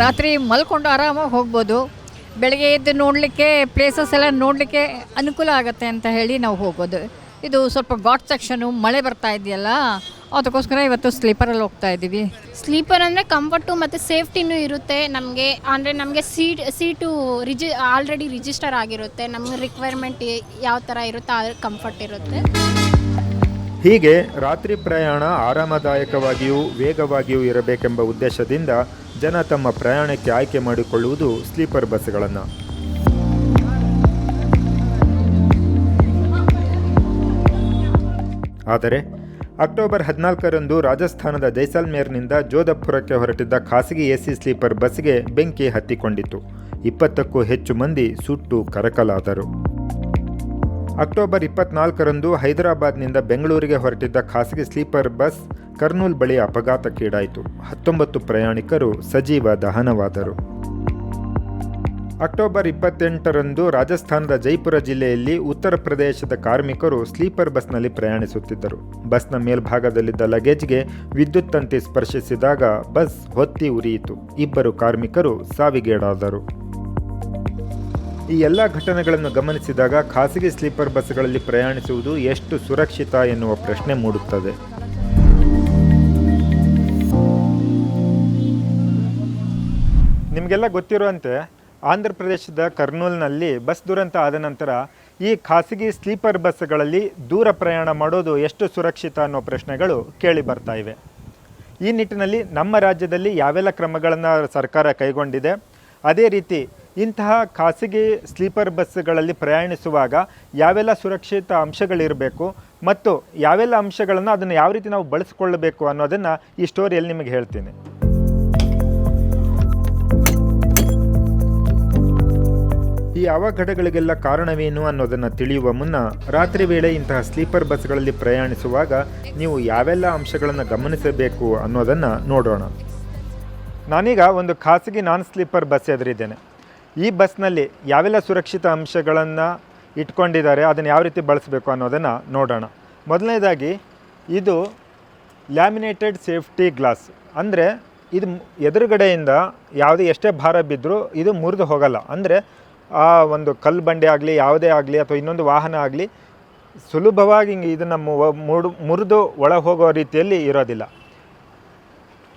ರಾತ್ರಿ ಮಲ್ಕೊಂಡು ಆರಾಮಾಗಿ ಹೋಗ್ಬೋದು. ಬೆಳಗ್ಗೆ ಎದ್ದು ನೋಡಲಿಕ್ಕೆ ಪ್ಲೇಸಸ್ ಎಲ್ಲ ನೋಡಲಿಕ್ಕೆ ಅನುಕೂಲ ಆಗುತ್ತೆ ಅಂತ ಹೇಳಿ ನಾವು ಹೋಗೋದು ಇದು ಸ್ವಲ್ಪ ಗಾಟ್ ಸೆಕ್ಷನು ಮಳೆ ಬರ್ತಾ ಇದೆಯಲ್ಲ ಅದಕ್ಕೋಸ್ಕರ ಇವತ್ತು ಸ್ಲೀಪರಲ್ಲಿ ಹೋಗ್ತಾ ಇದ್ದೀವಿ ಸ್ಲೀಪರ್ ಅಂದರೆ ಕಂಫರ್ಟು ಮತ್ತು ಸೇಫ್ಟಿನೂ ಇರುತ್ತೆ. ನಮಗೆ ಅಂದರೆ ನಮಗೆ ಸೀಟ್ ಸೀಟು ರಿಜಿ ಆಲ್ರೆಡಿ ರಿಜಿಸ್ಟರ್ ಆಗಿರುತ್ತೆ. ನಮಗೆ ರಿಕ್ವೈರ್ಮೆಂಟ್ ಯಾವ ಥರ ಇರುತ್ತೆ ಆ ಕಂಫರ್ಟ್ ಇರುತ್ತೆ. ಹೀಗೆ ರಾತ್ರಿ ಪ್ರಯಾಣ ಆರಾಮದಾಯಕವಾಗಿಯೂ ವೇಗವಾಗಿಯೂ ಇರಬೇಕೆಂಬ ಉದ್ದೇಶದಿಂದ ಜನ ತಮ್ಮ ಪ್ರಯಾಣಕ್ಕೆ ಆಯ್ಕೆ ಮಾಡಿಕೊಳ್ಳುವುದು ಸ್ಲೀಪರ್ ಬಸ್ಗಳನ್ನು. ಆದರೆ ಅಕ್ಟೋಬರ್ ಹದಿನಾಲ್ಕರಂದು ರಾಜಸ್ಥಾನದ ಜೈಸಲ್ಮೇರ್ನಿಂದ ಜೋಧಪುರಕ್ಕೆ ಹೊರಟಿದ್ದ ಖಾಸಗಿ ಎಸಿ ಸ್ಲೀಪರ್ ಬಸ್ಗೆ ಬೆಂಕಿ ಹತ್ತಿಕೊಂಡಿತು ಇಪ್ಪತ್ತಕ್ಕೂ ಹೆಚ್ಚು ಮಂದಿ ಸುಟ್ಟು ಕರಕಲಾದರು. ಅಕ್ಟೋಬರ್ ಇಪ್ಪತ್ನಾಲ್ಕರಂದು ಹೈದರಾಬಾದ್ನಿಂದ ಬೆಂಗಳೂರಿಗೆ ಹೊರಟಿದ್ದ ಖಾಸಗಿ ಸ್ಲೀಪರ್ ಬಸ್ ಕರ್ನೂಲ್ ಬಳಿ ಅಪಘಾತಕ್ಕೀಡಾಯಿತು. ಹತ್ತೊಂಬತ್ತು ಪ್ರಯಾಣಿಕರು ಸಜೀವ ದಹನವಾದರು. ಅಕ್ಟೋಬರ್ ಇಪ್ಪತ್ತೆಂಟರಂದು ರಾಜಸ್ಥಾನದ ಜೈಪುರ ಜಿಲ್ಲೆಯಲ್ಲಿ ಉತ್ತರ ಪ್ರದೇಶದ ಕಾರ್ಮಿಕರು ಸ್ಲೀಪರ್ ಬಸ್ನಲ್ಲಿ ಪ್ರಯಾಣಿಸುತ್ತಿದ್ದರು. ಬಸ್ನ ಮೇಲ್ಭಾಗದಲ್ಲಿದ್ದ ಲಗೇಜ್ಗೆ ವಿದ್ಯುತ್ ತಂತಿ ಸ್ಪರ್ಶಿಸಿದಾಗ ಬಸ್ ಹೊತ್ತಿ ಉರಿಯಿತು. ಇಬ್ಬರು ಕಾರ್ಮಿಕರು ಸಾವಿಗೀಡಾದರು. ಈ ಎಲ್ಲ ಘಟನೆಗಳನ್ನು ಗಮನಿಸಿದಾಗ ಖಾಸಗಿ ಸ್ಲೀಪರ್ ಬಸ್ಗಳಲ್ಲಿ ಪ್ರಯಾಣಿಸುವುದು ಎಷ್ಟು ಸುರಕ್ಷಿತ ಎನ್ನುವ ಪ್ರಶ್ನೆ ಮೂಡುತ್ತದೆ. ನಿಮಗೆಲ್ಲ ಗೊತ್ತಿರುವಂತೆ ಆಂಧ್ರ ಪ್ರದೇಶದ ಕರ್ನೂಲ್ನಲ್ಲಿ ಬಸ್ ದುರಂತ ಆದ ನಂತರ ಈ ಖಾಸಗಿ ಸ್ಲೀಪರ್ ಬಸ್ಗಳಲ್ಲಿ ದೂರ ಪ್ರಯಾಣ ಮಾಡೋದು ಎಷ್ಟು ಸುರಕ್ಷಿತ ಅನ್ನೋ ಪ್ರಶ್ನೆಗಳು ಕೇಳಿ ಬರ್ತಾ ಇವೆ. ಈ ನಿಟ್ಟಿನಲ್ಲಿ ನಮ್ಮ ರಾಜ್ಯದಲ್ಲಿ ಯಾವೆಲ್ಲ ಕ್ರಮಗಳನ್ನು ಸರ್ಕಾರ ಕೈಗೊಂಡಿದೆ, ಅದೇ ರೀತಿ ಇಂತಹ ಖಾಸಗಿ ಸ್ಲೀಪರ್ ಬಸ್ಗಳಲ್ಲಿ ಪ್ರಯಾಣಿಸುವಾಗ ಯಾವೆಲ್ಲ ಸುರಕ್ಷಿತ ಅಂಶಗಳಿರಬೇಕು ಮತ್ತು ಯಾವೆಲ್ಲ ಅಂಶಗಳನ್ನು ಅದನ್ನು ಯಾವ ರೀತಿ ನಾವು ಬಳಸಿಕೊಳ್ಳಬೇಕು ಅನ್ನೋದನ್ನು ಈ ಸ್ಟೋರಿಯಲ್ಲಿ ನಿಮಗೆ ಹೇಳ್ತೀನಿ. ಈ ಅವಘಡಗಳಿಗೆಲ್ಲ ಕಾರಣವೇನು ಅನ್ನೋದನ್ನು ತಿಳಿಯುವ ಮುನ್ನ ರಾತ್ರಿ ವೇಳೆ ಇಂತಹ ಸ್ಲೀಪರ್ ಬಸ್ಗಳಲ್ಲಿ ಪ್ರಯಾಣಿಸುವಾಗ ನೀವು ಯಾವೆಲ್ಲ ಅಂಶಗಳನ್ನು ಗಮನಿಸಬೇಕು ಅನ್ನೋದನ್ನು ನೋಡೋಣ. ನಾನೀಗ ಒಂದು ಖಾಸಗಿ ನಾನ್ ಸ್ಲೀಪರ್ ಬಸ್ ಎದುರಿದ್ದೇನೆ. ಈ ಬಸ್ನಲ್ಲಿ ಯಾವೆಲ್ಲ ಸುರಕ್ಷಿತ ಅಂಶಗಳನ್ನು ಇಟ್ಕೊಂಡಿದ್ದಾರೆ, ಅದನ್ನು ಯಾವ ರೀತಿ ಬಳಸಬೇಕು ಅನ್ನೋದನ್ನು ನೋಡೋಣ. ಮೊದಲನೇದಾಗಿ, ಇದು ಲ್ಯಾಮಿನೇಟೆಡ್ ಸೇಫ್ಟಿ ಗ್ಲಾಸ್. ಅಂದರೆ, ಇದು ಎದುರುಗಡೆಯಿಂದ ಯಾವುದೇ ಎಷ್ಟೇ ಭಾರ ಬಿದ್ದರೂ ಇದು ಮುರಿದು ಹೋಗಲ್ಲ. ಅಂದರೆ, ಆ ಒಂದು ಕಲ್ಲು ಬಂಡೆ ಆಗಲಿ, ಯಾವುದೇ ಆಗಲಿ, ಅಥವಾ ಇನ್ನೊಂದು ವಾಹನ ಆಗಲಿ, ಸುಲಭವಾಗಿ ಇದನ್ನು ಮುಡು, ಮುರಿದು ಒಳ ಹೋಗೋ ರೀತಿಯಲ್ಲಿ ಇರೋದಿಲ್ಲ.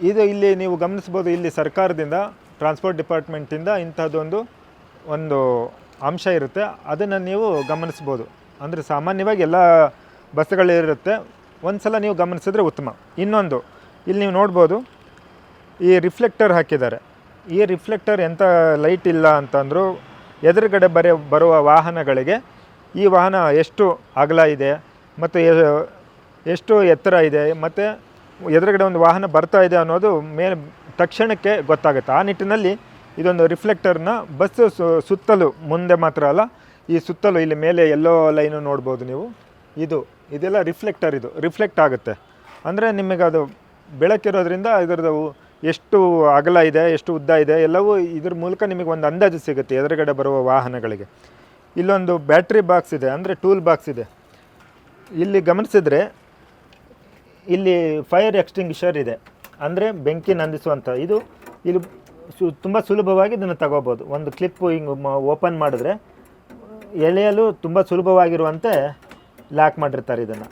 ಇದು ಇಲ್ಲಿ ನೀವು ಗಮನಿಸ್ಬೋದು, ಇಲ್ಲಿ ಸರ್ಕಾರದಿಂದ ಟ್ರಾನ್ಸ್ಪೋರ್ಟ್ ಡಿಪಾರ್ಟ್ಮೆಂಟಿಂದ ಇಂಥದ್ದೊಂದು ಒಂದು ಅಂಶ ಇರುತ್ತೆ. ಅದನ್ನು ನೀವು ಗಮನಿಸ್ಬೋದು. ಅಂದರೆ ಸಾಮಾನ್ಯವಾಗಿ ಎಲ್ಲ ಬಸ್ಗಳಿರುತ್ತೆ ಒಂದು ಸಲ ನೀವು ಗಮನಿಸಿದ್ರೆ ಉತ್ತಮ. ಇನ್ನೊಂದು, ಇಲ್ಲಿ ನೀವು ನೋಡ್ಬೋದು, ಈ ರಿಫ್ಲೆಕ್ಟರ್ ಹಾಕಿದ್ದಾರೆ. ಈ ರಿಫ್ಲೆಕ್ಟರ್ ಎಂಥ ಲೈಟ್ ಇಲ್ಲ ಅಂತಂದರೂ ಎದುರುಗಡೆ ಬರೆ, ಬರುವ ವಾಹನಗಳಿಗೆ ಈ ವಾಹನ ಎಷ್ಟು ಅಗಲ ಇದೆ, ಮತ್ತು ಎಷ್ಟು ಎತ್ತರ ಇದೆ, ಮತ್ತು ಎದುರುಗಡೆ ಒಂದು ವಾಹನ ಬರ್ತಾ ಇದೆ ಅನ್ನೋದು ಮೇಲೆ ತಕ್ಷಣಕ್ಕೆ ಗೊತ್ತಾಗುತ್ತೆ. ಆ ನಿಟ್ಟಿನಲ್ಲಿ ಇದೊಂದು ರಿಫ್ಲೆಕ್ಟರ್ನ ಬಸ್ ಸುತ್ತಲೂ ಮುಂದೆ ಮಾತ್ರ ಅಲ್ಲ, ಈ ಸುತ್ತಲೂ ಇಲ್ಲಿ ಮೇಲೆ ಎಲ್ಲೋ ಲೈನು ನೋಡ್ಬೋದು ನೀವು. ಇದು, ಇದೆಲ್ಲ ರಿಫ್ಲೆಕ್ಟರ್ ಇದು, ರಿಫ್ಲೆಕ್ಟ್ ಆಗುತ್ತೆ. ಅಂದರೆ ನಿಮಗೆ ಅದು ಬೆಳಕಿರೋದ್ರಿಂದ ಇದರದು ಎಷ್ಟು ಅಗಲ ಇದೆ, ಎಷ್ಟು ಉದ್ದ ಇದೆ, ಎಲ್ಲವೂ ಇದ್ರ ಮೂಲಕ ನಿಮಗೆ ಒಂದು ಅಂದಾಜು ಸಿಗುತ್ತೆ ಎದುರುಗಡೆ ಬರುವ ವಾಹನಗಳಿಗೆ. ಇಲ್ಲೊಂದು ಬ್ಯಾಟ್ರಿ ಬಾಕ್ಸ್ ಇದೆ, ಅಂದರೆ ಟೂಲ್ ಬಾಕ್ಸ್ ಇದೆ. ಇಲ್ಲಿ ಗಮನಿಸಿದ್ರೆ, ಇಲ್ಲಿ ಫೈರ್ ಎಕ್ಸ್ಟಿಂಗ್ವಿಷರ್ ಇದೆ. ಅಂದರೆ ಬೆಂಕಿ ನಂದಿಸುವಂಥ ಇದು ಇಲ್ಲಿ ಸು ತುಂಬ ಸುಲಭವಾಗಿ ಇದನ್ನು ತಗೋಬೋದು. ಒಂದು ಕ್ಲಿಪ್ಪು ಹಿಂಗೆ ಓಪನ್ ಮಾಡಿದ್ರೆ ಎಳೆಯಲು ತುಂಬ ಸುಲಭವಾಗಿರುವಂತೆ ಲಾಕ್ ಮಾಡಿರ್ತಾರೆ ಇದನ್ನು.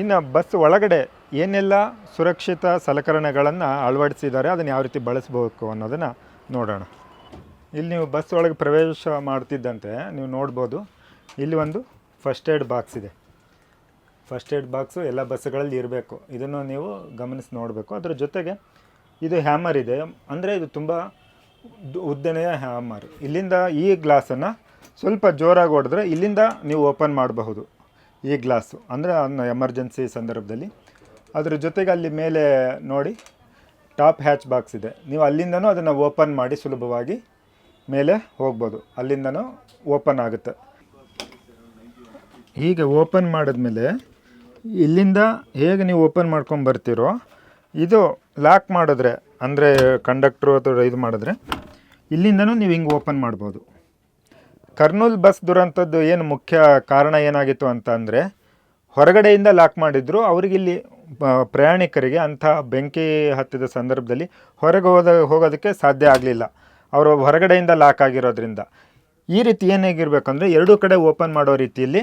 ಇನ್ನು ಬಸ್ ಒಳಗಡೆ ಏನೆಲ್ಲ ಸುರಕ್ಷಿತ ಸಲಕರಣೆಗಳನ್ನು ಅಳವಡಿಸಿದ್ದಾರೆ, ಅದನ್ನು ಯಾವ ರೀತಿ ಬಳಸಬೇಕು ಅನ್ನೋದನ್ನು ನೋಡೋಣ. ಇಲ್ಲಿ ನೀವು ಬಸ್ ಒಳಗೆ ಪ್ರವೇಶ ಮಾಡ್ತಿದ್ದಂತೆ, ನೀವು ನೋಡ್ಬೋದು. ಇಲ್ಲಿ ಒಂದು ಫಸ್ಟ್ ಏಡ್ ಬಾಕ್ಸ್ ಇದೆ. ಫಸ್ಟ್ ಏಡ್ ಬಾಕ್ಸು ಎಲ್ಲ ಬಸ್ಸುಗಳಲ್ಲಿ ಇರಬೇಕು. ಇದನ್ನು ನೀವು ಗಮನಿಸಿ ನೋಡಬೇಕು. ಅದರ ಜೊತೆಗೆ ಇದು ಹ್ಯಾಮರ್ ಇದೆ. ಅಂದರೆ ಇದು ತುಂಬ ಉದ್ದನೆಯ ಹ್ಯಾಮರ್ ಇಲ್ಲಿಂದ ಈ ಗ್ಲಾಸನ್ನು ಸ್ವಲ್ಪ ಜೋರಾಗಿ ಹೊಡೆದ್ರೆ ಇಲ್ಲಿಂದ ನೀವು ಓಪನ್ ಮಾಡಬಹುದು. ಈ ಗ್ಲಾಸು ಅಂದರೆ ಅದನ್ನ ಎಮರ್ಜೆನ್ಸಿ ಸಂದರ್ಭದಲ್ಲಿ. ಅದರ ಜೊತೆಗೆ ಅಲ್ಲಿ ಮೇಲೆ ನೋಡಿ ಟಾಪ್ ಹ್ಯಾಚ್ ಬಾಕ್ಸ್ ಇದೆ. ನೀವು ಅಲ್ಲಿಂದನೂ ಅದನ್ನು ಓಪನ್ ಮಾಡಿ ಸುಲಭವಾಗಿ ಮೇಲೆ ಹೋಗ್ಬೋದು. ಅಲ್ಲಿಂದನೂ ಓಪನ್ ಆಗುತ್ತೆ. ಹೀಗೆ ಓಪನ್ ಮಾಡಿದ್ಮೇಲೆ ಇಲ್ಲಿಂದ ಹೇಗೆ ನೀವು ಓಪನ್ ಮಾಡ್ಕೊಂಡು ಬರ್ತೀರೋ, ಇದು ಲಾಕ್ ಮಾಡಿದ್ರೆ, ಅಂದರೆ ಕಂಡಕ್ಟ್ರು ಅಥವಾ ಇದು ಮಾಡಿದ್ರೆ, ಇಲ್ಲಿಂದನೂ ನೀವು ಹಿಂಗೆ ಓಪನ್ ಮಾಡ್ಬೋದು. ಕರ್ನೂಲ್ ಬಸ್ ದುರಂತದ್ದು ಏನು ಮುಖ್ಯ ಕಾರಣ ಏನಾಗಿತ್ತು ಅಂತ ಅಂದರೆ, ಹೊರಗಡೆಯಿಂದ ಲಾಕ್ ಮಾಡಿದ್ರು ಅವರಿಗಿಲ್ಲಿ ಪ್ರಯಾಣಿಕರಿಗೆ ಅಂಥ ಬೆಂಕಿ ಹತ್ತಿದ ಸಂದರ್ಭದಲ್ಲಿ ಹೊರಗೆ ಹೋದ, ಹೋಗೋದಕ್ಕೆ ಸಾಧ್ಯ ಆಗಲಿಲ್ಲ. ಅವರು ಹೊರಗಡೆಯಿಂದ ಲಾಕ್ ಆಗಿರೋದ್ರಿಂದ. ಈ ರೀತಿ ಏನಾಗಿರ್ಬೇಕಂದ್ರೆ ಎರಡೂ ಕಡೆ ಓಪನ್ ಮಾಡೋ ರೀತಿಯಲ್ಲಿ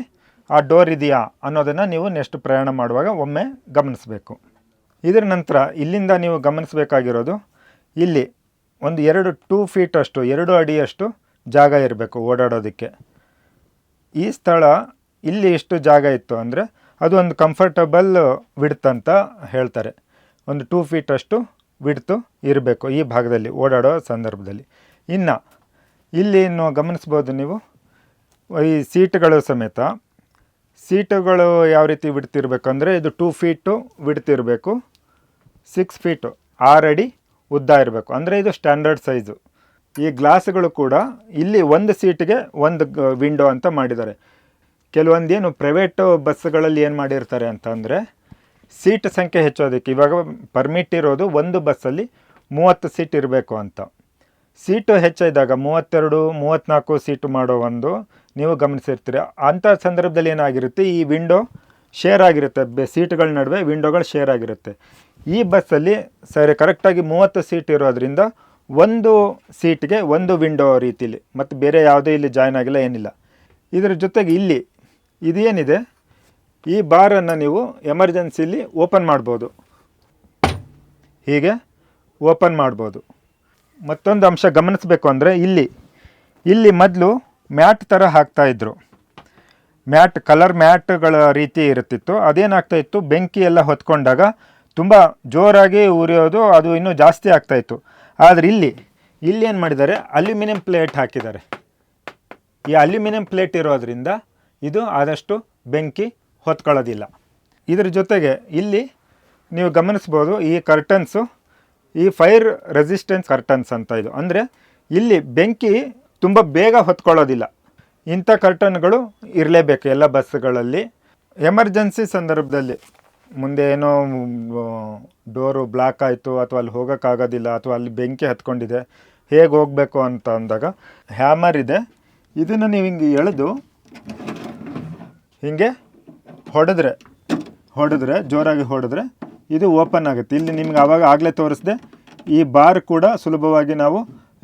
ಆ ಡೋರ್ ಇದೆಯಾ ಅನ್ನೋದನ್ನು ನೀವು ನೆಕ್ಸ್ಟ್ ಪ್ರಯಾಣ ಮಾಡುವಾಗ ಒಮ್ಮೆ ಗಮನಿಸಬೇಕು. ಇದರ ನಂತರ ಇಲ್ಲಿಂದ ನೀವು ಗಮನಿಸಬೇಕಾಗಿರೋದು ಇಲ್ಲಿ ಒಂದು ಎರಡು ಟೂ ಫೀಟಷ್ಟು ಎರಡು ಅಡಿಯಷ್ಟು ಜಾಗ ಇರಬೇಕು ಓಡಾಡೋದಕ್ಕೆ. ಈ ಸ್ಥಳ ಇಲ್ಲಿ ಎಷ್ಟು ಜಾಗ ಇತ್ತು ಅಂದರೆ ಅದು ಒಂದು ಕಂಫರ್ಟಬಲ್ ವಿಡ್ತ್ ಅಂತ ಹೇಳ್ತಾರೆ. ಒಂದು ಟೂ ಫೀಟಷ್ಟು ವಿಡ್ತು ಇರಬೇಕು ಈ ಭಾಗದಲ್ಲಿ ಓಡಾಡೋ ಸಂದರ್ಭದಲ್ಲಿ. ಇನ್ನು ಇಲ್ಲಿ ಗಮನಿಸ್ಬೋದು ನೀವು ಈ ಸೀಟ್ಗಳು ಸಮೇತ ಸೀಟುಗಳು ಯಾವ ರೀತಿ ಬಿಡ್ತಿರ್ಬೇಕಂದ್ರೆ ಇದು ಟೂ ಫೀಟು ಬಿಡ್ತಿರಬೇಕು ಸಿಕ್ಸ್ ಫೀಟು ಆರು ಅಡಿ ಉದ್ದ ಇರಬೇಕು. ಅಂದರೆ ಇದು ಸ್ಟ್ಯಾಂಡರ್ಡ್ ಸೈಜು ಈ ಗ್ಲಾಸ್ಗಳು ಕೂಡ ಇಲ್ಲಿ ಒಂದು ಸೀಟಿಗೆ ಒಂದು ವಿಂಡೋ ಅಂತ ಮಾಡಿದ್ದಾರೆ. ಕೆಲವೊಂದೇನು ಪ್ರೈವೇಟ್ ಬಸ್ಗಳಲ್ಲಿ ಏನು ಮಾಡಿರ್ತಾರೆ ಅಂತಂದರೆ ಸೀಟ್ ಸಂಖ್ಯೆ ಹೆಚ್ಚೋದಕ್ಕೆ ಇವಾಗ ಪರ್ಮಿಟ್ ಇರೋದು ಒಂದು ಬಸ್ಸಲ್ಲಿ ಮೂವತ್ತು ಸೀಟ್ ಇರಬೇಕು ಅಂತ. ಸೀಟು ಹೆಚ್ಚಿದಾಗ ಮೂವತ್ತೆರಡು ಮೂವತ್ತ್ನಾಲ್ಕು ಸೀಟು ಮಾಡೋ ಒಂದು ನೀವು ಗಮನಿಸಿರ್ತೀರ. ಅಂಥ ಸಂದರ್ಭದಲ್ಲಿ ಏನಾಗಿರುತ್ತೆ? ಈ ವಿಂಡೋ ಶೇರ್ ಆಗಿರುತ್ತೆ. ಬೆ, ಸೀಟ್ಗಳ ನಡುವೆ ವಿಂಡೋಗಳು ಶೇರ್ ಆಗಿರುತ್ತೆ. ಈ ಬಸ್ಸಲ್ಲಿ ಸರಿ, ಕರೆಕ್ಟಾಗಿ ಮೂವತ್ತು ಸೀಟ್ ಇರೋದ್ರಿಂದ ಒಂದು ಸೀಟ್ಗೆ ಒಂದು ವಿಂಡೋ ರೀತಿಲಿ, ಮತ್ತು ಬೇರೆ ಯಾವುದೇ ಇಲ್ಲಿ ಜಾಯ್ನ್ ಆಗಿಲ್ಲ, ಏನಿಲ್ಲ. ಇದರ ಜೊತೆಗೆ ಇಲ್ಲಿ ಇದೇನಿದೆ? ಈ ಬಾರನ್ನು ನೀವು ಎಮರ್ಜೆನ್ಸಿಲಿ ಓಪನ್ ಮಾಡ್ಬೋದು. ಹೀಗೆ ಓಪನ್ ಮಾಡ್ಬೋದು. ಮತ್ತೊಂದು ಅಂಶ ಗಮನಿಸಬೇಕು ಅಂದರೆ ಇಲ್ಲಿ. ಇಲ್ಲಿ ಮೊದಲು ಮ್ಯಾಟ್ ಥರ ಹಾಕ್ತಾಯಿದ್ರು ಮ್ಯಾಟ್, ಕಲರ್ ಮ್ಯಾಟ್ಗಳ ರೀತಿ ಇರುತ್ತಿತ್ತು. ಅದೇನಾಗ್ತಾ ಇತ್ತು? ಬೆಂಕಿ ಎಲ್ಲ ಹೊತ್ಕೊಂಡಾಗ ತುಂಬ ಜೋರಾಗಿ ಉರಿಯೋದು, ಅದು ಇನ್ನೂ ಜಾಸ್ತಿ ಆಗ್ತಾಯಿತ್ತು ಆದರೆ ಇಲ್ಲಿ ಇಲ್ಲಿ ಏನು ಮಾಡಿದ್ದಾರೆ? ಅಲ್ಯೂಮಿನಿಯಂ ಪ್ಲೇಟ್ ಹಾಕಿದ್ದಾರೆ. ಈ ಅಲ್ಯೂಮಿನಿಯಂ ಪ್ಲೇಟ್ ಇರೋದರಿಂದ ಇದು ಆದಷ್ಟು ಬೆಂಕಿ ಹೊತ್ಕೊಳ್ಳೋದಿಲ್ಲ. ಇದರ ಜೊತೆಗೆ ಇಲ್ಲಿ ನೀವು ಗಮನಿಸ್ಬೋದು ಈ ಕರ್ಟನ್ಸು ಈ ಫೈರ್ ರೆಸಿಸ್ಟೆನ್ಸ್ ಕರ್ಟನ್ಸ್ ಅಂತ ಇದು. ಅಂದರೆ ಇಲ್ಲಿ ಬೆಂಕಿ ತುಂಬ ಬೇಗ ಹೊತ್ಕೊಳ್ಳೋದಿಲ್ಲ. ಇಂಥ ಕರ್ಟನ್ಗಳು ಇರಲೇಬೇಕು ಎಲ್ಲ ಬಸ್ಗಳಲ್ಲಿ ಎಮರ್ಜೆನ್ಸಿ ಸಂದರ್ಭದಲ್ಲಿ ಮುಂದೆ ಏನೋ ಡೋರು ಬ್ಲಾಕ್ ಆಯಿತು ಅಥವಾ ಅಲ್ಲಿ ಹೋಗೋಕ್ಕಾಗೋದಿಲ್ಲ ಅಥವಾ ಅಲ್ಲಿ ಬೆಂಕಿ ಹತ್ಕೊಂಡಿದೆ, ಹೇಗೆ ಹೋಗಬೇಕು ಅಂತ ಅಂದಾಗ ಹ್ಯಾಮರ್ ಇದೆ. ಇದನ್ನು ನೀವು ಹಿಂಗೆ ಎಳೆದು ಹಿಂಗೆ ಹೊಡೆದ್ರೆ ಹೊಡೆದ್ರೆ, ಜೋರಾಗಿ ಹೊಡೆದ್ರೆ ಇದು ಓಪನ್ ಆಗುತ್ತೆ. ಇಲ್ಲಿ ನಿಮ್ಗೆ ಆವಾಗ ಆಗಲೇ ತೋರಿಸ್ದೆ, ಈ ಬಾರ್ ಕೂಡ ಸುಲಭವಾಗಿ ನಾವು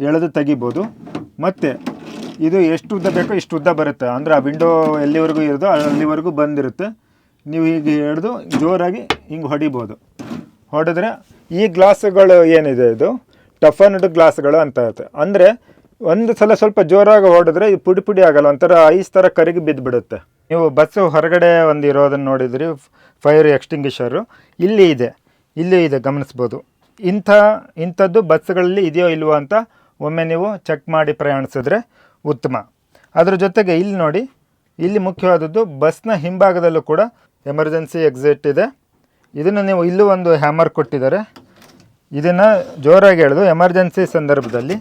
ಎಳೆದು ತೆಗಿಬೋದು. ಮತ್ತು ಇದು ಎಷ್ಟು ಉದ್ದ ಬೇಕೋ ಇಷ್ಟು ಉದ್ದ ಬರುತ್ತೆ. ಅಂದರೆ ಆ ವಿಂಡೋ ಎಲ್ಲಿವರೆಗೂ ಇರೋದು ಅಲ್ಲಿವರೆಗೂ ಬಂದಿರುತ್ತೆ. ನೀವು ಈಗ ಹಿಡಿದು ಜೋರಾಗಿ ಹಿಂಗೆ ಹೊಡಿಬೋದು. ಹೊಡೆದ್ರೆ ಈ ಗ್ಲಾಸ್ಗಳು ಏನಿದೆ ಇದು? ಟಫನ್ಡ್ ಗ್ಲಾಸ್ಗಳು ಅಂತ ಇರುತ್ತೆ. ಅಂದರೆ ಒಂದು ಸಲ ಸ್ವಲ್ಪ ಜೋರಾಗಿ ಹೊಡೆದ್ರೆ ಇದು ಪುಡಿ ಪುಡಿ ಆಗಲ್ಲ, ಒಂಥರ ಐಸ್ ಥರ ಕರಗಿ ಬಿದ್ದುಬಿಡುತ್ತೆ ನೀವು ಬಸ್ಸು ಹೊರಗಡೆ ಒಂದು ಇರೋದನ್ನು ನೋಡಿದ್ರಿ ಫೈರ್ ಎಕ್ಸ್ಟಿಂಗ್ವಿಷರು. ಇಲ್ಲಿ ಇದೆ ಇಲ್ಲಿ ಇದೆ ಗಮನಿಸ್ಬೋದು. ಇಂಥ, ಇಂಥದ್ದು ಬಸ್ಗಳಲ್ಲಿ ಇದೆಯೋ ಇಲ್ವೋ ಅಂತ ಒಮ್ಮೆ ನೀವು ಚೆಕ್ ಮಾಡಿ ಪ್ರಯಾಣಿಸಿದ್ರೆ ಉತ್ತಮ. ಅದರ ಜೊತೆಗೆ ಇಲ್ಲಿ ನೋಡಿ, ಇಲ್ಲಿ ಮುಖ್ಯವಾದದ್ದು ಬಸ್ನ ಹಿಂಭಾಗದಲ್ಲೂ ಕೂಡ ಎಮರ್ಜೆನ್ಸಿ ಎಕ್ಸಿಟ್ ಇದೆ. ಇದನ್ನು ನೀವು ಇಲ್ಲೂ ಒಂದು ಹ್ಯಾಮರ್ ಕೊಟ್ಟಿದ್ದಾರೆ. ಇದನ್ನು ಜೋರಾಗಿ ಎಳೆದು ಎಮರ್ಜೆನ್ಸಿ ಸಂದರ್ಭದಲ್ಲಿ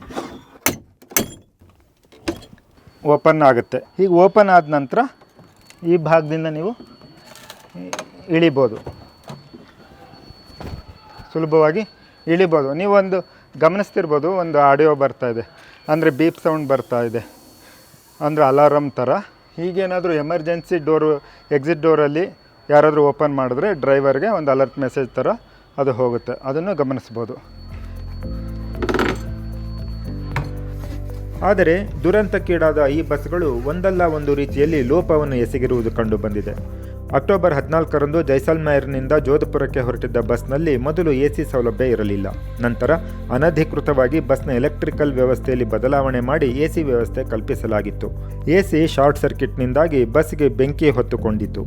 ಓಪನ್ ಆಗುತ್ತೆ. ಹೀಗೆ ಓಪನ್ ಆದ ನಂತರ ಈ ಭಾಗದಿಂದ ನೀವು ಇಳಿಬೋದು. ಸುಲಭವಾಗಿ ಇಳಿಬೋದು. ನೀವೊಂದು ಗಮನಿಸ್ತಿರ್ಬೋದು, ಒಂದು ಆಡಿಯೋ ಬರ್ತಾ ಇದೆ. ಅಂದರೆ ಬೀಪ್ ಸೌಂಡ್ ಬರ್ತಾ ಇದೆ. ಅಂದರೆ ಅಲಾರಮ್ ಥರ ಹೀಗೇನಾದರೂ ಎಮರ್ಜೆನ್ಸಿ ಡೋರು ಎಕ್ಸಿಟ್ ಡೋರಲ್ಲಿ ಯಾರಾದರೂ ಓಪನ್ ಮಾಡಿದ್ರೆ ಡ್ರೈವರ್ಗೆ ಒಂದು ಅಲರ್ಟ್ ಮೆಸೇಜ್ ಥರ ಅದು ಹೋಗುತ್ತೆ. ಅದನ್ನು ಗಮನಿಸ್ಬೋದು. ಆದರೆ ದುರಂತಕ್ಕೀಡಾದ ಈ ಬಸ್ಗಳು ಒಂದಲ್ಲ ಒಂದು ರೀತಿಯಲ್ಲಿ ಲೋಪವನ್ನು ಎಸಗಿರುವುದು ಕಂಡುಬಂದಿದೆ. ಅಕ್ಟೋಬರ್ ಹದಿನಾಲ್ಕರಂದು ಜೈಸಲ್ಮೇರ್ನಿಂದ ಜೋಧಪುರಕ್ಕೆ ಹೊರಟಿದ್ದ ಬಸ್ನಲ್ಲಿ ಮೊದಲು ಎಸಿ ಸೌಲಭ್ಯ ಇರಲಿಲ್ಲ. ನಂತರ ಅನಧಿಕೃತವಾಗಿ ಬಸ್ನ ಎಲೆಕ್ಟ್ರಿಕಲ್ ವ್ಯವಸ್ಥೆಯಲ್ಲಿ ಬದಲಾವಣೆ ಮಾಡಿ ಎಸಿ ವ್ಯವಸ್ಥೆ ಕಲ್ಪಿಸಲಾಗಿತ್ತು. ಎಸಿ ಶಾರ್ಟ್ ಸರ್ಕ್ಯೂಟ್ನಿಂದಾಗಿ ಬಸ್ಗೆ ಬೆಂಕಿ ಹೊತ್ತುಕೊಂಡಿತು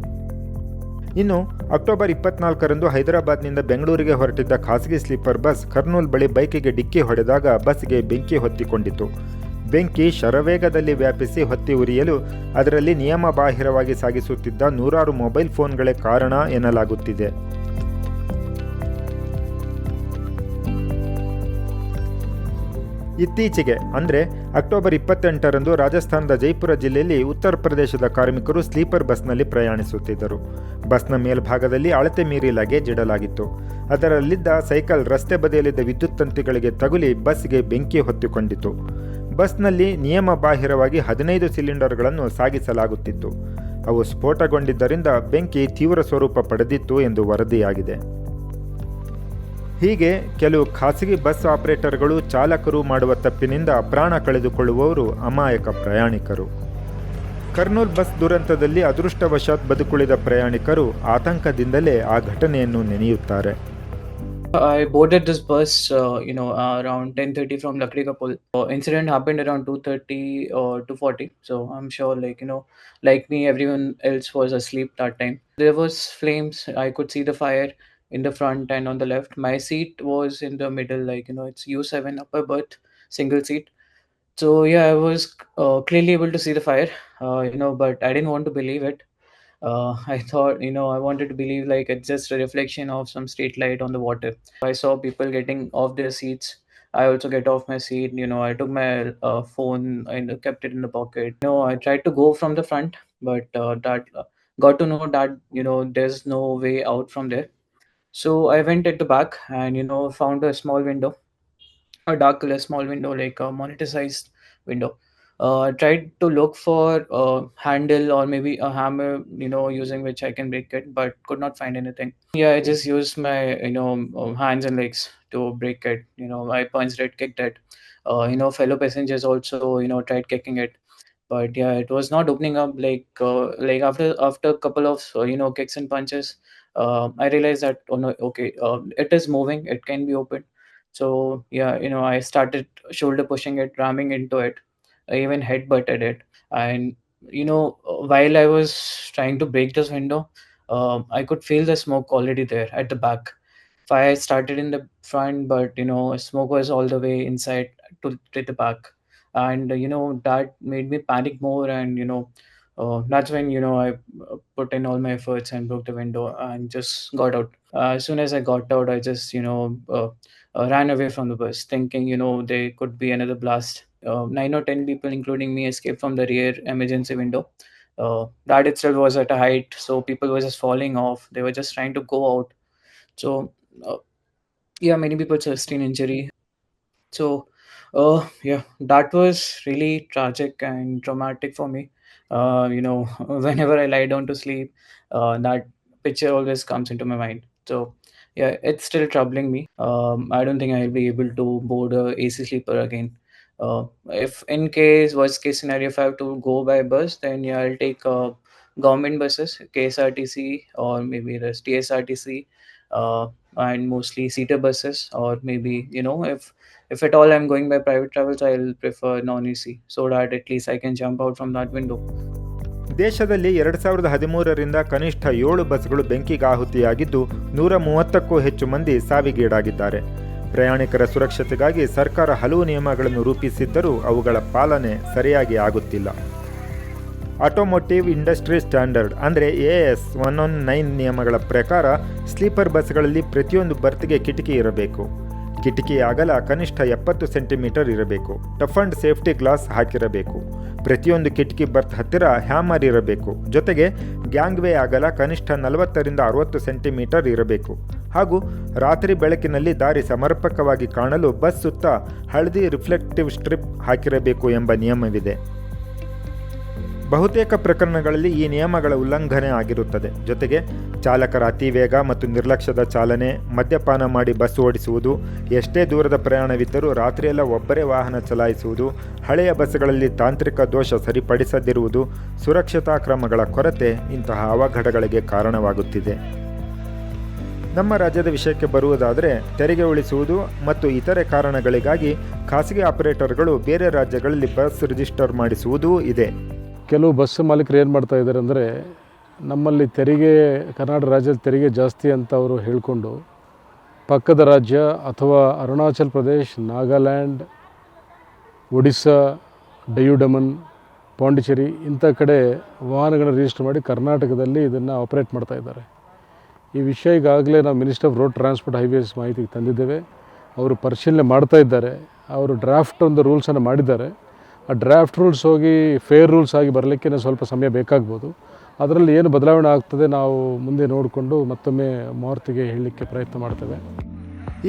ಇನ್ನು ಅಕ್ಟೋಬರ್ ಇಪ್ಪತ್ನಾಲ್ಕರಂದು ಹೈದರಾಬಾದ್ನಿಂದ ಬೆಂಗಳೂರಿಗೆ ಹೊರಟಿದ್ದ ಖಾಸಗಿ ಸ್ಲೀಪರ್ ಬಸ್ ಕರ್ನೂಲ್ ಬಳಿ ಬೈಕಿಗೆ ಡಿಕ್ಕಿ ಹೊಡೆದಾಗ ಬಸ್ಗೆ ಬೆಂಕಿ ಹೊತ್ತಿಕೊಂಡಿತು ಬೆಂಕಿ ಶರವೇಗದಲ್ಲಿ ವ್ಯಾಪಿಸಿ ಹೊತ್ತಿ ಉರಿಯಲು ಅದರಲ್ಲಿ ನಿಯಮ ಬಾಹಿರವಾಗಿ ಸಾಗಿಸುತ್ತಿದ್ದ ನೂರಾರು ಮೊಬೈಲ್ ಫೋನ್ಗಳೇ ಕಾರಣ ಎನ್ನಲಾಗುತ್ತಿದೆ. ಇತ್ತೀಚೆಗೆ, ಅಂದರೆ ಅಕ್ಟೋಬರ್ ಇಪ್ಪತ್ತೆಂಟರಂದು ರಾಜಸ್ಥಾನದ ಜೈಪುರ ಜಿಲ್ಲೆಯಲ್ಲಿ ಉತ್ತರ ಪ್ರದೇಶದ ಕಾರ್ಮಿಕರು ಸ್ಲೀಪರ್ ಬಸ್ನಲ್ಲಿ ಪ್ರಯಾಣಿಸುತ್ತಿದ್ದರು. ಬಸ್ನ ಮೇಲ್ಭಾಗದಲ್ಲಿ ಅಳತೆ ಮೀರಿ ಲಗೇಜ್ ಇಡಲಾಗಿತ್ತು. ಅದರಲ್ಲಿದ್ದ ಸೈಕಲ್ ರಸ್ತೆ ಬದಿಯಲ್ಲಿದ್ದ ವಿದ್ಯುತ್ ತಂತಿಗಳಿಗೆ ತಗುಲಿ ಬಸ್ಗೆ ಬೆಂಕಿ ಹೊತ್ತಿಕೊಂಡಿತು ಬಸ್ನಲ್ಲಿ ನಿಯಮ ಬಾಹಿರವಾಗಿ ಹದಿನೈದು ಸಿಲಿಂಡರ್ಗಳನ್ನು ಸಾಗಿಸಲಾಗುತ್ತಿತ್ತು. ಅವು ಸ್ಫೋಟಗೊಂಡಿದ್ದರಿಂದ ಬೆಂಕಿ ತೀವ್ರ ಸ್ವರೂಪ ಪಡೆದಿತ್ತು ಎಂದು ವರದಿಯಾಗಿದೆ. ಹೀಗೆ ಕೆಲವು ಖಾಸಗಿ ಬಸ್ ಆಪರೇಟರ್ಗಳು ಚಾಲಕರು ಮಾಡುವ ತಪ್ಪಿನಿಂದ ಪ್ರಾಣ ಕಳೆದುಕೊಳ್ಳುವವರು ಅಮಾಯಕ ಪ್ರಯಾಣಿಕರು. ಕರ್ನೂಲ್ ಬಸ್ ದುರಂತದಲ್ಲಿ ಅದೃಷ್ಟವಶಾತ್ ಬದುಕುಳಿದ ಪ್ರಯಾಣಿಕರು ಆತಂಕದಿಂದಲೇ ಆ ಘಟನೆಯನ್ನು ನೆನೆಯುತ್ತಾರೆ. I boarded this bus, uh, you know, uh, around 10:30 from Lakdi Kapul. Uh, incident happened around 2:30 or 2:40. So I'm sure, like you know, like me, everyone else was asleep that time. There was flames. I could see the fire in the front and on the left. My seat was in the middle, like you know, it's U7 upper berth, single seat. So yeah, I was uh, clearly able to see the fire, uh, you know, but I didn't want to believe it. Uh, I thought, you know, I wanted to believe like it's just a reflection of some street light on the water. I saw people getting off their seats. I also get off my seat. You know, I took my uh, phone and kept it in the pocket. You know, I tried to go from the front, but uh, that uh, got to know that you know there's no way out from there. So I went at the back and you know found a small window, a dark color small window like a monetized window. Uh, tried to look for a handle or maybe a hammer, you know, using which I can break it, but could not find anything. Yeah, I just used my, you know, uh, hands and legs to break it. You know, I punched it, kicked it. Uh, you know, fellow passengers also, you know, tried kicking it, but yeah, it was not opening up. Like, uh, like after after a couple of uh, you know kicks and punches, uh, I realized that oh no, okay, uh, it is moving. It can be opened. So yeah, you know, I started shoulder pushing it, ramming into it. I even headbutted it. And you know, while I was trying to break this window, um, I could feel the smoke already there at the back. Fire started in the front, but you know, smoke was all the way inside to, to the back. And you know, that made me panic more. And you know, uh, that's when you know I uh, put in all my efforts and broke the window and just got out. Uh, as soon as I got out, I just you know uh, uh, ran away from the bus, thinking you know there could be another blast. Uh, nine or ten people, including me, escaped from the rear emergency window. Uh, that itself was at a height, so people were just falling off. They were just trying to go out. So uh, yeah, many people sustained injury. So uh, yeah, that was really tragic and traumatic for me. Uh, you know, whenever I lie down to sleep, uh, that picture always comes into my mind. So yeah, it's still troubling me. Um, I don't think I'll be able to board a AC sleeper again. Uh, if in case worst case scenario, if I have to go by bus, then yeah, I'll take uh, government buses, KSRTC or maybe the TSRTC, uh, and mostly seater buses, or maybe you know if if at all I'm going by private travels, I'll prefer non-AC so that at least I can jump out from that window. ದೇಶದಲ್ಲಿ ಎರಡು ಸಾವಿರದ ಹದಿಮೂರರಿಂದ ಕನಿಷ್ಠ ಏಳು ಬಸ್ಗಳು ಬೆಂಕಿಗೆ ಆಹುತಿಯಾಗಿದ್ದು ನೂರ ಮೂವತ್ತಕ್ಕೂ ಹೆಚ್ಚು ಮಂದಿ ಸಾವಿಗೀಡಾಗಿದ್ದಾರೆ ಪ್ರಯಾಣಿಕರ ಸುರಕ್ಷತೆಗಾಗಿ ಸರ್ಕಾರ ಹಲವು ನಿಯಮಗಳನ್ನು ರೂಪಿಸಿದ್ದರೂ ಅವುಗಳ ಪಾಲನೆ ಸರಿಯಾಗಿ ಆಗುತ್ತಿಲ್ಲ. ಆಟೋಮೋಟಿವ್ ಇಂಡಸ್ಟ್ರಿ ಸ್ಟ್ಯಾಂಡರ್ಡ್ ಅಂದರೆ A S one one nine ನಿಯಮಗಳ ಪ್ರಕಾರ ಸ್ಲೀಪರ್ ಬಸ್ಗಳಲ್ಲಿ ಪ್ರತಿಯೊಂದು ಬರ್ತ್ಗೆ ಕಿಟಕಿ ಇರಬೇಕು. ಕಿಟಕಿ ಅಗಲ ಕನಿಷ್ಠ ಎಪ್ಪತ್ತು ಸೆಂಟಿಮೀಟರ್ ಇರಬೇಕು. ಟಫ್ ಅಂಡ್ ಸೇಫ್ಟಿ ಗ್ಲಾಸ್ ಹಾಕಿರಬೇಕು. ಪ್ರತಿಯೊಂದು ಕಿಟಕಿ ಬರ್ತ್ ಹತ್ತಿರ ಹ್ಯಾಮರ್ ಇರಬೇಕು. ಜೊತೆಗೆ ಗ್ಯಾಂಗ್ವೇ ಅಗಲ ಕನಿಷ್ಠ ನಲವತ್ತರಿಂದ ಅರವತ್ತು ಸೆಂಟಿಮೀಟರ್ ಇರಬೇಕು. ಹಾಗೂ ರಾತ್ರಿ ಬೆಳಕಿನಲ್ಲಿ ದಾರಿ ಸಮರ್ಪಕವಾಗಿ ಕಾಣಲು ಬಸ್ ಸುತ್ತ ಹಳದಿ ರಿಫ್ಲೆಕ್ಟಿವ್ ಸ್ಟ್ರಿಪ್ ಹಾಕಿರಬೇಕು ಎಂಬ ನಿಯಮವಿದೆ. ಬಹುತೇಕ ಪ್ರಕರಣಗಳಲ್ಲಿ ಈ ನಿಯಮಗಳ ಉಲ್ಲಂಘನೆ ಆಗಿರುತ್ತದೆ. ಜೊತೆಗೆ ಚಾಲಕರ ಅತಿ ವೇಗ ಮತ್ತು ನಿರ್ಲಕ್ಷ್ಯದ ಚಾಲನೆ, ಮದ್ಯಪಾನ ಮಾಡಿ ಬಸ್ ಓಡಿಸುವುದು, ಎಷ್ಟೇ ದೂರದ ಪ್ರಯಾಣವಿದ್ದರೂ ರಾತ್ರಿಯೆಲ್ಲ ಒಬ್ಬರೇ ವಾಹನ ಚಲಾಯಿಸುವುದು, ಹಳೆಯ ಬಸ್ಗಳಲ್ಲಿ ತಾಂತ್ರಿಕ ದೋಷ ಸರಿಪಡಿಸದಿರುವುದು, ಸುರಕ್ಷತಾ ಕ್ರಮಗಳ ಕೊರತೆ ಇಂತಹ ಅವಘಡಗಳಿಗೆ ಕಾರಣವಾಗುತ್ತಿದೆ. ನಮ್ಮ ರಾಜ್ಯದ ವಿಷಯಕ್ಕೆ ಬರುವುದಾದರೆ ತೆರಿಗೆ ಉಳಿಸುವುದು ಮತ್ತು ಇತರೆ ಕಾರಣಗಳಿಗಾಗಿ ಖಾಸಗಿ ಆಪರೇಟರ್ಗಳು ಬೇರೆ ರಾಜ್ಯಗಳಲ್ಲಿ ಬಸ್ ರಿಜಿಸ್ಟರ್ ಮಾಡಿಸುವುದೂ ಇದೆ. ಕೆಲವು ಬಸ್ ಮಾಲೀಕರು ಏನು ಮಾಡ್ತಾ ಇದ್ದಾರೆ ಅಂದರೆ ನಮ್ಮಲ್ಲಿ ತೆರಿಗೆ, ಕರ್ನಾಟಕ ರಾಜ್ಯದ ತೆರಿಗೆ ಜಾಸ್ತಿ ಅಂತ ಅವರು ಹೇಳಿಕೊಂಡು ಪಕ್ಕದ ರಾಜ್ಯ ಅಥವಾ ಅರುಣಾಚಲ್ ಪ್ರದೇಶ್, ನಾಗಾಲ್ಯಾಂಡ್, ಒಡಿಸ್ಸಾ, ಡಯುಡಮನ್, ಪಾಂಡಿಚೇರಿ ಇಂಥ ಕಡೆ ವಾಹನಗಳನ್ನು ರಿಜಿಸ್ಟರ್ ಮಾಡಿ ಕರ್ನಾಟಕದಲ್ಲಿ ಇದನ್ನು ಆಪರೇಟ್ ಮಾಡ್ತಾ ಇದ್ದಾರೆ. ಈ ವಿಷಯ ಈಗಾಗಲೇ ನಾವು minister of road transport highways ಮಾಹಿತಿಗೆ ತಂದಿದ್ದೇವೆ. ಅವರು ಪರಿಶೀಲನೆ ಮಾಡ್ತಾ ಇದ್ದಾರೆ. ಅವರು ಡ್ರಾಫ್ಟ್ ಒಂದು ರೂಲ್ಸನ್ನು ಮಾಡಿದ್ದಾರೆ. ಆ ಡ್ರಾಫ್ಟ್ ರೂಲ್ಸ್ ಹೋಗಿ ಫೇರ್ ರೂಲ್ಸ್ ಆಗಿ ಬರಲಿಕ್ಕೆ ಸ್ವಲ್ಪ ಸಮಯ ಬೇಕಾಗ್ಬೋದು. ಅದರಲ್ಲಿ ಏನು ಬದಲಾವಣೆ ಆಗ್ತದೆ ನಾವು ಮುಂದೆ ನೋಡಿಕೊಂಡು ಮತ್ತೊಮ್ಮೆ ಮಾರುತಿಗೆ ಹೇಳಲಿಕ್ಕೆ ಪ್ರಯತ್ನ ಮಾಡ್ತೇವೆ.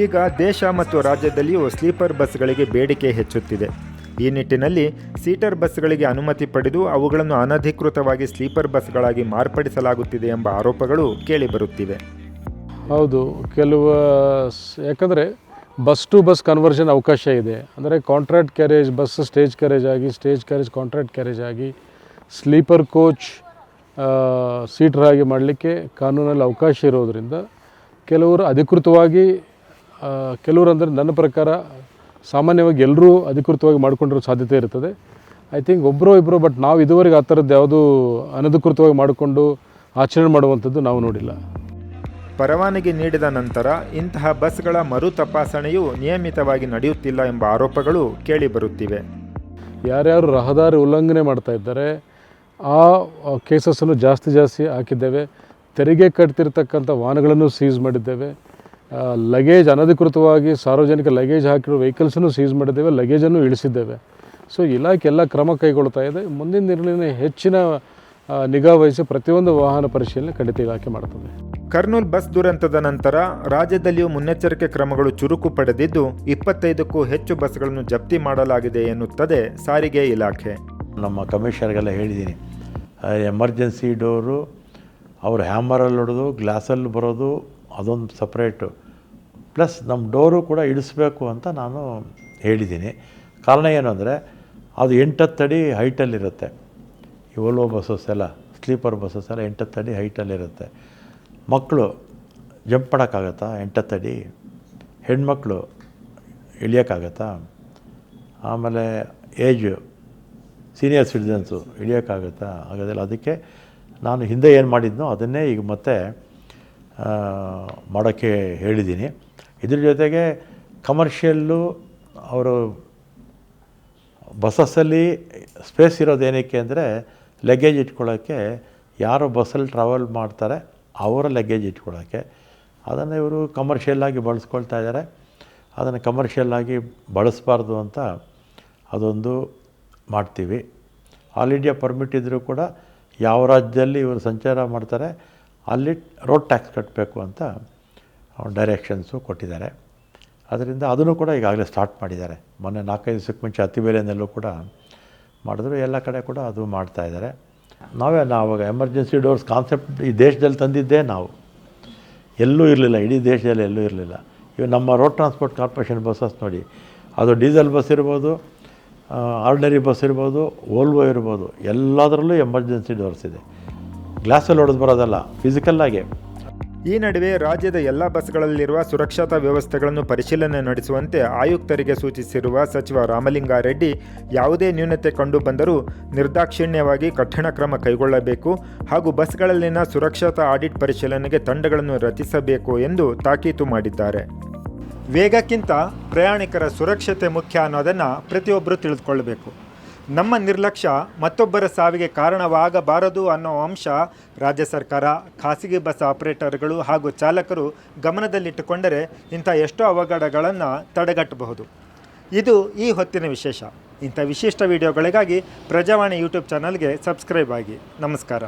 ಈಗ ದೇಶ ಮತ್ತು ರಾಜ್ಯದಲ್ಲಿಯೂ ಸ್ಲೀಪರ್ ಬಸ್ಗಳಿಗೆ ಬೇಡಿಕೆ ಹೆಚ್ಚುತ್ತಿದೆ. ಈ ನಿಟ್ಟಿನಲ್ಲಿ ಸೀಟರ್ ಬಸ್ಗಳಿಗೆ ಅನುಮತಿ ಪಡೆದು ಅವುಗಳನ್ನು ಅನಧಿಕೃತವಾಗಿ ಸ್ಲೀಪರ್ ಬಸ್ಗಳಾಗಿ ಮಾರ್ಪಡಿಸಲಾಗುತ್ತಿದೆ ಎಂಬ ಆರೋಪಗಳು ಕೇಳಿಬರುತ್ತಿವೆ. ಹೌದು, ಕೆಲವು, ಯಾಕಂದರೆ ಬಸ್ ಟು ಬಸ್ ಕನ್ವರ್ಷನ್ ಅವಕಾಶ ಇದೆ. ಅಂದರೆ contract carriage bus stage carriage ಆಗಿ ಸ್ಟೇಜ್ ಕ್ಯಾರೇಜ್ ಕಾಂಟ್ರಾಕ್ಟ್ ಕ್ಯಾರೇಜ್ ಆಗಿ ಸ್ಲೀಪರ್ ಕೋಚ್ ಸೀಟರ್ ಆಗಿ ಮಾಡಲಿಕ್ಕೆ ಕಾನೂನಲ್ಲಿ ಅವಕಾಶ ಇರೋದರಿಂದ ಕೆಲವರು ಅಧಿಕೃತವಾಗಿ ಕೆಲವರು ಅಂದರೆ ನನ್ನ ಪ್ರಕಾರ ಸಾಮಾನ್ಯವಾಗಿ ಎಲ್ಲರೂ ಅಧಿಕೃತವಾಗಿ ಮಾಡಿಕೊಂಡಿರೋ ಸಾಧ್ಯತೆ ಇರ್ತದೆ. ಐ ಥಿಂಕ್ ಒಬ್ಬರು ಇಬ್ಬರು ಬಟ್ ನಾವು ಇದುವರೆಗೆ ಆ ಥರದ್ದು ಯಾವುದೂ ಅನಧಿಕೃತವಾಗಿ ಮಾಡಿಕೊಂಡು ಆಚರಣೆ ಮಾಡುವಂಥದ್ದು ನಾವು ನೋಡಿಲ್ಲ. ಪರವಾನಗಿ ನೀಡಿದ ನಂತರ ಇಂತಹ ಬಸ್ಗಳ ಮರು ತಪಾಸಣೆಯು ನಿಯಮಿತವಾಗಿ ನಡೆಯುತ್ತಿಲ್ಲ ಎಂಬ ಆರೋಪಗಳು ಕೇಳಿಬರುತ್ತಿವೆ ಯಾರ್ಯಾರು ರಹದಾರಿ ಉಲ್ಲಂಘನೆ ಮಾಡ್ತಾ ಇದ್ದಾರೆ ಆ ಕೇಸಸ್ಸನ್ನು ಜಾಸ್ತಿ ಜಾಸ್ತಿ ಹಾಕಿದ್ದೇವೆ. ತೆರಿಗೆ ಕಟ್ತಿರ್ತಕ್ಕಂಥ ವಾಹನಗಳನ್ನು ಸೀಸ್ ಮಾಡಿದ್ದೇವೆ. ಲಗೇಜ್ ಅನಧಿಕೃತವಾಗಿ ಸಾರ್ವಜನಿಕ ಲಗೇಜ್ ಹಾಕಿರೋ ವೆಹಿಕಲ್ಸನ್ನು ಸೀಸ್ ಮಾಡಿದ್ದೇವೆ ಲಗೇಜನ್ನು ಇಳಿಸಿದ್ದೇವೆ. ಸೊ ಇಲಾಖೆ ಎಲ್ಲ ಕ್ರಮ ಕೈಗೊಳ್ತಾ ಇದೆ. ಮುಂದಿನ ದಿನಗಳಲ್ಲಿ ಹೆಚ್ಚಿನ ನಿಗಾ ವಹಿಸಿ ಪ್ರತಿಯೊಂದು ವಾಹನ ಪರಿಶೀಲನೆ ಖಂಡಿತ ಇಲಾಖೆ ಮಾಡ್ತದೆ. ಕರ್ನೂಲ್ ಬಸ್ ದುರಂತದ ನಂತರ ರಾಜ್ಯದಲ್ಲಿಯೂ ಮುನ್ನೆಚ್ಚರಿಕೆ ಕ್ರಮಗಳು ಚುರುಕು ಪಡೆದಿದ್ದು ಇಪ್ಪತ್ತೈದಕ್ಕೂ ಹೆಚ್ಚು ಬಸ್ಗಳನ್ನು ಜಪ್ತಿ ಮಾಡಲಾಗಿದೆ ಎನ್ನುತ್ತದೆ ಸಾರಿಗೆ ಇಲಾಖೆ. ನಮ್ಮ ಕಮಿಷನರ್ಗೆಲ್ಲ ಹೇಳಿದ್ದೀನಿ. ಎಮರ್ಜೆನ್ಸಿ ಡೋರು ಅವರು ಹ್ಯಾಮರಲ್ಲಿ ಹೊಡೆದು ಗ್ಲಾಸಲ್ಲಿ ಬರೋದು ಅದೊಂದು ಸಪ್ರೇಟು ಪ್ಲಸ್ ನಮ್ಮ ಡೋರು ಕೂಡ ಇಳಿಸ್ಬೇಕು ಅಂತ ನಾನು ಹೇಳಿದ್ದೀನಿ. ಕಾರಣ ಏನು ಅಂದರೆ, ಅದು ಎಂಟತ್ತಡಿ ಹೈಟಲ್ಲಿರುತ್ತೆ ಈ ಓಲ್ವೋ ಬಸ್ಸಸ್ ಎಲ್ಲ ಸ್ಲೀಪರ್ ಬಸ್ಸಸ್ ಎಲ್ಲ ಎಂಟತ್ತಡಿ ಹೈಟಲ್ಲಿರುತ್ತೆ ಮಕ್ಕಳು ಜಂಪ್ ಮಾಡೋಕ್ಕಾಗತ್ತಾ? ಎಂಟತ್ತಡಿ ಹೆಣ್ಮಕ್ಳು ಇಳಿಯೋಕ್ಕಾಗತ್ತಾ? ಆಮೇಲೆ ಏಜು ಸೀನಿಯರ್ ಸಿಟಿಸನ್ಸು ಇಳಿಯೋಕ್ಕಾಗತ್ತಾ? ಆಗೋದಿಲ್ಲ ಅದಕ್ಕೆ ನಾನು ಹಿಂದೆ ಏನು ಮಾಡಿದ್ನೋ ಅದನ್ನೇ ಈಗ ಮತ್ತೆ ಮಾಡೋಕ್ಕೆ ಹೇಳಿದ್ದೀನಿ. ಇದ್ರ ಜೊತೆಗೆ ಕಮರ್ಷಿಯಲ್ಲು ಅವರು ಬಸ್ಸಸ್ಸಲ್ಲಿ ಸ್ಪೇಸ್ ಇರೋದೇನಕ್ಕೆ ಅಂದರೆ ಲಗೇಜ್ ಇಟ್ಕೊಳ್ಳೋಕ್ಕೆ ಯಾರು ಬಸ್ಸಲ್ಲಿ ಟ್ರಾವೆಲ್ ಮಾಡ್ತಾರೆ ಅವರ ಲಗೇಜ್ ಇಟ್ಕೊಳ್ಳೋಕ್ಕೆ. ಅದನ್ನು ಇವರು ಕಮರ್ಷಿಯಲ್ಲಾಗಿ ಬಳಸ್ಕೊಳ್ತಾ ಇದ್ದಾರೆ. ಅದನ್ನು ಕಮರ್ಷಿಯಲ್ಲಾಗಿ ಬಳಸಬಾರ್ದು ಅಂತ ಅದೊಂದು ಮಾಡ್ತೀವಿ. ಆಲ್ ಇಂಡಿಯಾ ಪರ್ಮಿಟ್ ಇದ್ದರೂ ಕೂಡ ಯಾವ ರಾಜ್ಯದಲ್ಲಿ ಇವರು ಸಂಚಾರ ಮಾಡ್ತಾರೆ ಅಲ್ಲಿ ರೋಡ್ ಟ್ಯಾಕ್ಸ್ ಕಟ್ಟಬೇಕು ಅಂತ ಡೈರೆಕ್ಷನ್ಸು ಕೊಟ್ಟಿದ್ದಾರೆ. ಅದರಿಂದ ಅದನ್ನು ಕೂಡ ಈಗಾಗಲೇ ಸ್ಟಾರ್ಟ್ ಮಾಡಿದ್ದಾರೆ. ಮೊನ್ನೆ ನಾಲ್ಕೈದು ದಿವಸಕ್ಕೆ ಮುಂಚೆ ಅತಿಬೇಲೆನಲ್ಲೂ ಕೂಡ ಮಾಡಿದ್ರು. ಎಲ್ಲ ಕಡೆ ಕೂಡ ಅದು ಮಾಡ್ತಾ ಇದ್ದಾರೆ. ನಾವೇ ನಾವಾಗ ಎಮರ್ಜೆನ್ಸಿ ಡೋರ್ಸ್ ಕಾನ್ಸೆಪ್ಟ್ ಈ ದೇಶದಲ್ಲಿ ತಂದಿದ್ದೇ ನಾವು. ಎಲ್ಲೂ ಇರಲಿಲ್ಲ, ಇಡೀ ದೇಶದಲ್ಲಿ ಎಲ್ಲೂ ಇರಲಿಲ್ಲ. ಇವು ನಮ್ಮ ರೋಡ್ ಟ್ರಾನ್ಸ್ಪೋರ್ಟ್ ಕಾರ್ಪೊರೇಷನ್ ಬಸ್ಸಸ್ ನೋಡಿ, ಅದು ಡೀಸೆಲ್ ಬಸ್ ಇರ್ಬೋದು ಆರ್ಡಿನರಿ ಬಸ್ ಇರ್ಬೋದು ಓಲ್ವೋ ಇರ್ಬೋದು, ಎಲ್ಲದರಲ್ಲೂ ಎಮರ್ಜೆನ್ಸಿ ಡೋರ್ಸ್ ಇದೆ. ಗ್ಲಾಸಲ್ಲಿ ಹೊಡೆದು ಬರೋದಲ್ಲ ಫಿಸಿಕಲ್ಲಾಗೆ ಈ ನಡುವೆ ರಾಜ್ಯದ ಎಲ್ಲ ಬಸ್ಗಳಲ್ಲಿರುವ ಸುರಕ್ಷತಾ ವ್ಯವಸ್ಥೆಗಳನ್ನು ಪರಿಶೀಲನೆ ನಡೆಸುವಂತೆ ಆಯುಕ್ತರಿಗೆ ಸೂಚಿಸಿರುವ ಸಚಿವ ರಾಮಲಿಂಗಾರೆಡ್ಡಿ, ಯಾವುದೇ ನ್ಯೂನತೆ ಕಂಡುಬಂದರೂ ನಿರ್ದಾಕ್ಷಿಣ್ಯವಾಗಿ ಕಠಿಣ ಕ್ರಮ ಕೈಗೊಳ್ಳಬೇಕು ಹಾಗೂ ಬಸ್ಗಳಲ್ಲಿನ ಸುರಕ್ಷತಾ ಆಡಿಟ್ ಪರಿಶೀಲನೆಗೆ ತಂಡಗಳನ್ನು ರಚಿಸಬೇಕು ಎಂದು ತಾಕೀತು ಮಾಡಿದ್ದಾರೆ. ವೇಗಕ್ಕಿಂತ ಪ್ರಯಾಣಿಕರ ಸುರಕ್ಷತೆ ಮುಖ್ಯ ಅನ್ನೋದನ್ನು ಪ್ರತಿಯೊಬ್ಬರು ತಿಳಿದುಕೊಳ್ಳಬೇಕು ನಮ್ಮ ನಿರ್ಲಕ್ಷ್ಯ ಮತ್ತೊಬ್ಬರ ಸಾವಿಗೆ ಕಾರಣವಾಗಬಾರದು ಅನ್ನೋ ಅಂಶ ರಾಜ್ಯ ಸರ್ಕಾರ, ಖಾಸಗಿ ಬಸ್ ಆಪರೇಟರ್ಗಳು ಹಾಗೂ ಚಾಲಕರು ಗಮನದಲ್ಲಿಟ್ಟುಕೊಂಡರೆ ಇಂಥ ಎಷ್ಟೋ ಅವಘಡಗಳನ್ನು ತಡೆಗಟ್ಟಬಹುದು. ಇದು ಈ ಹೊತ್ತಿನ ವಿಶೇಷ. ಇಂಥ ವಿಶಿಷ್ಟ ವಿಡಿಯೋಗಳಿಗಾಗಿ ಪ್ರಜಾವಾಣಿ ಯೂಟ್ಯೂಬ್ ಚಾನಲ್ಗೆ ಸಬ್ಸ್ಕ್ರೈಬ್ ಆಗಿ. ನಮಸ್ಕಾರ.